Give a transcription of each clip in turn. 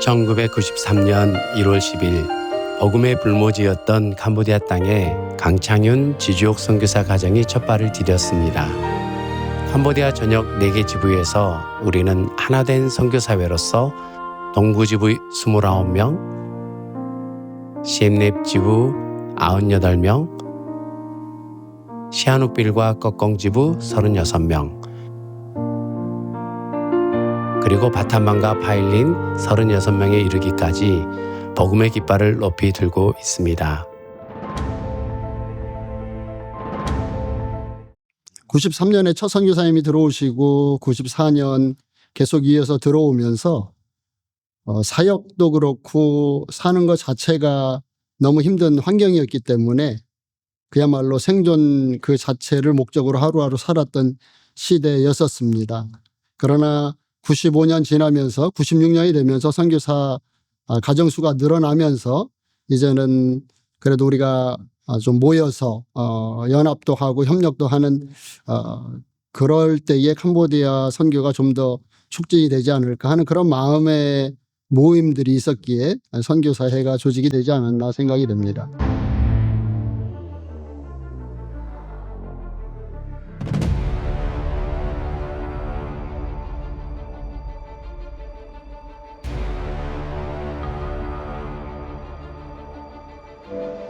1993년 1월 10일 어금의 불모지였던 캄보디아 땅에 강창윤 지주옥 선교사 가정이 첫 발을 디뎠습니다. 캄보디아 전역 4개 지부에서 우리는 하나된 선교사회로서 동부 지부 29명, 시엠랩 지부 98명, 시아누빌과 꺽꽁지부 36명, 그리고 바탄만과 파일린 36명에 이르기까지 복음의 깃발을 높이 들고 있습니다. 93년에 첫 선교사님이 들어오시고 94년 계속 이어서 들어오면서 어, 사역도 그렇고 사는 것 자체가 너무 힘든 환경이었기 때문에 그야말로 생존 그 자체를 목적으로 하루하루 살았던 시대였었습니다. 그러나 95년 지나면서 96년이 되면서 선교사 아, 가정수가 늘어나면서 이제는 그래도 우리가 아, 좀 모여서 어, 연합도 하고 협력도 하는 어, 그럴 때에 캄보디아 선교가 좀 더 촉진이 되지 않을까 하는 그런 마음의 모임들이 있었기에 선교사회가 조직이 되지 않았나 생각이 됩니다. 인도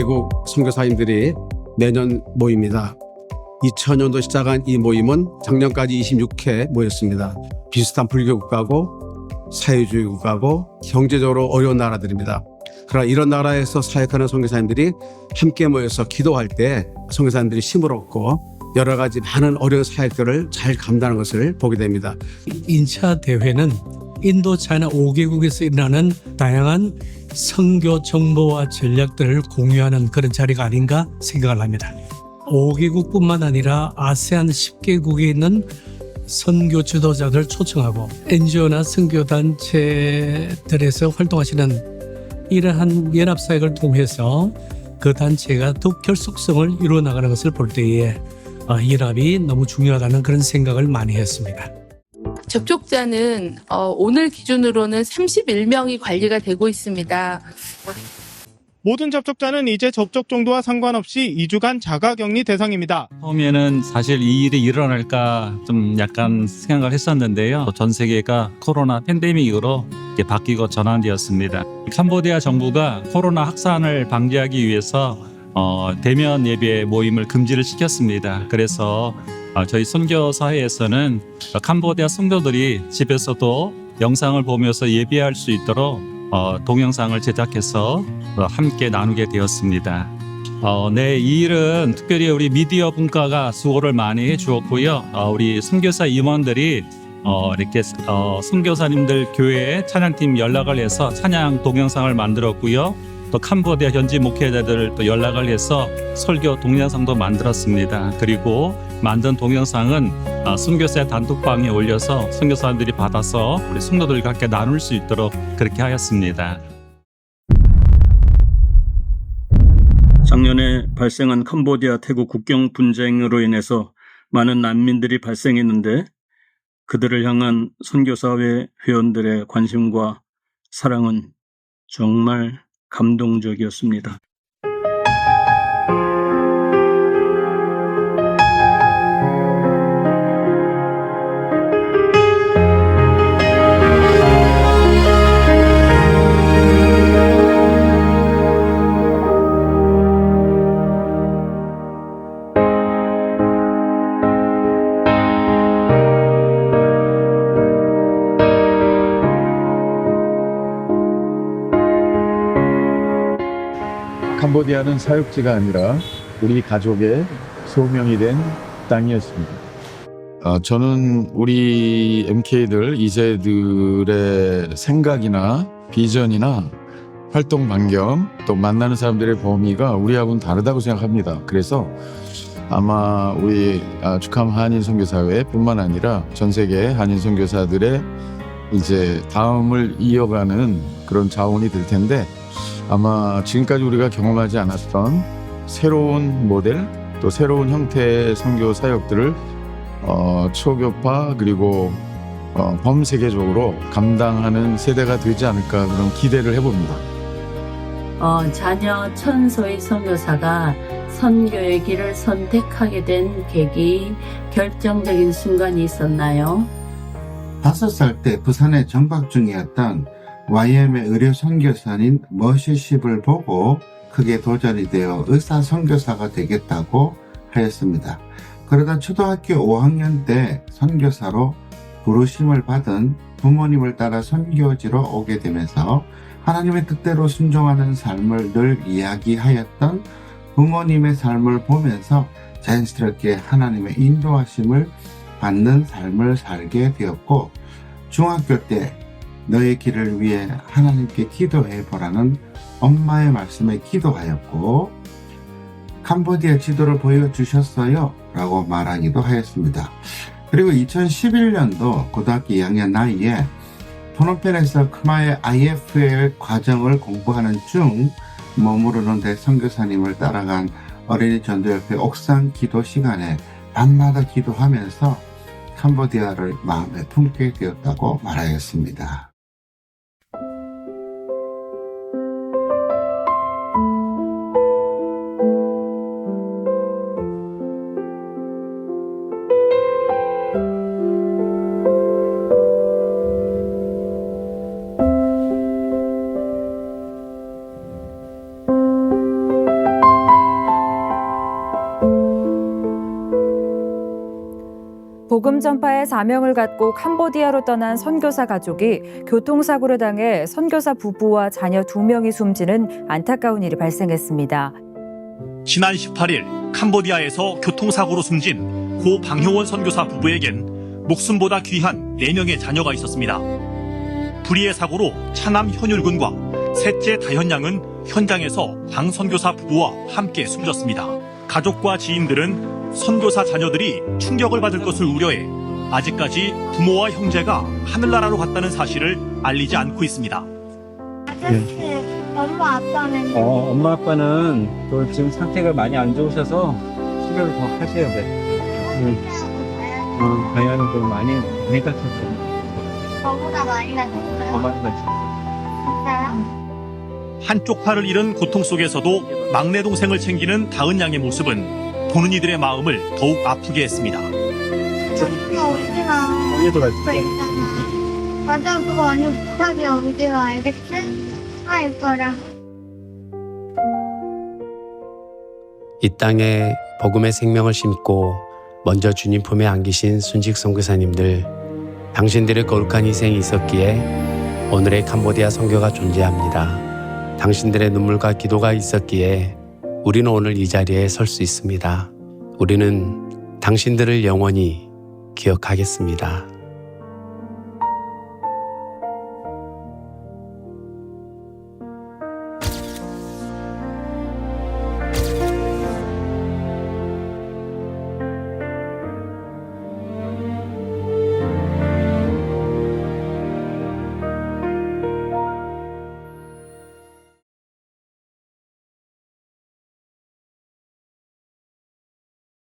5개국 선교사님들이 내년 모입니다. 2000년도 시작한 이 모임은 작년까지 26회 모였습니다. 비슷한 불교 국가고 사회주의 국가고 경제적으로 어려운 나라들입니다. 그러나 이런 나라에서 사역하는 선교사님들이 함께 모여서 기도할 때 선교사님들이 힘을 얻고 여러 가지 많은 어려운 사역들을 잘 감당하는 것을 보게 됩니다. 인차 대회는 인도 차이나 5개국에서 일어나는 다양한 선교 정보와 전략들을 공유하는 그런 자리가 아닌가 생각을 합니다. 5개국뿐만 아니라 아세안 10개국에 있는 선교 지도자들 초청하고 NGO나 선교 단체들에서 활동하시는 이러한 연합 사역을 통해서 그 단체가 더욱 결속성을 이루어 나가는 것을 볼 때에 어, 연합이 너무 중요하다는 그런 생각을 많이 했습니다. 접촉자는 어, 오늘 기준으로는 31명이 관리가 되고 있습니다. 모든 접촉자는 이제 접촉 정도와 상관없이 2주간 자가격리 대상입니다. 처음에는 사실 이 일이 일어날까 좀 약간 생각을 했었는데요. 전 세계가 코로나 팬데믹으로 이렇게 바뀌고 전환되었습니다. 캄보디아 정부가 코로나 확산을 방지하기 위해서 어, 대면 예배 모임을 금지를 시켰습니다. 그래서 어, 저희 선교 사회에서는 캄보디아 성도들이 집에서도 영상을 보면서 예배할 수 있도록 어, 동영상을 제작해서 어, 함께 나누게 되었습니다. 어, 네, 이 일은 특별히 우리 미디어 분과가 수고를 많이 해주었고요. 어, 우리 선교사 임원들이 어, 이렇게 어, 선교사님들 교회에 찬양팀 연락을 해서 찬양 동영상을 만들었고요. 또 캄보디아 현지 목회자들 또 연락을 해서 설교 동영상도 만들었습니다. 그리고 만든 동영상은 어, 선교사 단톡방에 올려서 선교사님들이 받아서 우리 성도들과 함께 나눌 수 있도록 그렇게 하였습니다. 작년에 발생한 캄보디아 태국 국경 분쟁으로 인해서 많은 난민들이 발생했는데 그들을 향한 선교사회 회원들의 관심과 사랑은 정말 감동적이었습니다. 캄보디아는 사육지가 아니라 우리 가족의 소명이 된 땅이었습니다. 어, 저는 우리 MK들, 이제들의 생각이나 비전이나 활동 반경 또 만나는 사람들의 범위가 우리하고는 다르다고 생각합니다. 그래서 아마 우리 아, 축함 한인 선교사회뿐만 아니라 전 세계 한인 선교사들의 이제 다음을 이어가는 그런 자원이 될 텐데 아마 지금까지 우리가 경험하지 않았던 새로운 모델 또 새로운 형태의 선교 사역들을 어, 초교파 그리고 어, 범세계적으로 감당하는 세대가 되지 않을까 그런 기대를 해봅니다. 어, 자녀 천소의 선교사가 선교의 길을 선택하게 된 계기, 결정적인 순간이 있었나요? 다섯 살 때 부산에 정박 중이었던 YM의 의료 선교사인 머시십을 보고 크게 도전이 되어 의사 선교사가 되겠다고 하였습니다. 그러다 초등학교 5학년 때 선교사로 부르심을 받은 부모님을 따라 선교지로 오게 되면서 하나님의 뜻대로 순종하는 삶을 늘 이야기하였던 부모님의 삶을 보면서 자연스럽게 하나님의 인도하심을 받는 삶을 살게 되었고 중학교 때 너의 길을 위해 하나님께 기도해 보라는 엄마의 말씀에 기도하였고 캄보디아 지도를 보여주셨어요 라고 말하기도 하였습니다. 그리고 2011년도 고등학교 2학년 나이에 포놈펜에서 크마의 IFL 과정을 공부하는 중 머무르는데 선교사님을 따라간 어린이 전도협회 옥상 기도 시간에 밤마다 기도하면서 캄보디아를 마음에 품게 되었다고 말하였습니다. 전파의 사명을 갖고 캄보디아로 떠난 선교사 가족이 교통사고를 당해 선교사 부부와 자녀 두 명이 숨지는 안타까운 일이 발생했습니다. 지난 18일 캄보디아에서 교통사고로 숨진 고 방효원 선교사 부부에겐 목숨보다 귀한 4명의 자녀가 있었습니다. 불의의 사고로 차남 현율군과 셋째 다현양은 현장에서 방 선교사 부부와 함께 숨졌습니다. 가족과 지인들은 선교사 자녀들이 충격을 받을 것을 우려해 아직까지 부모와 형제가 하늘나라로 갔다는 사실을 알리지 않고 있습니다. 엄마 아빠는 어, 엄마 아빠는 또 지금 상태가 많이 안 좋으셔서 치료를 더 하셔야 돼. 응. 어, 다이아는 좀 많이 많이 다쳤어. 저보다 많이 다쳤어요. 더 많이 다쳤어. 진짜요? 한쪽 팔을 잃은 고통 속에서도 막내 동생을 챙기는 다은 양의 모습은 보는 이들의 마음을 더욱 아프게 했습니다. 있잖아. 맞아, 그거 부탁이. 알겠지? 아. 이 땅에 복음의 생명을 심고 먼저 주님 품에 안기신 순직 선교사님들 당신들의 거룩한 희생이 있었기에 오늘의 캄보디아 선교가 존재합니다. 당신들의 눈물과 기도가 있었기에 우리는 오늘 이 자리에 설 수 있습니다. 우리는 당신들을 영원히 기억하겠습니다.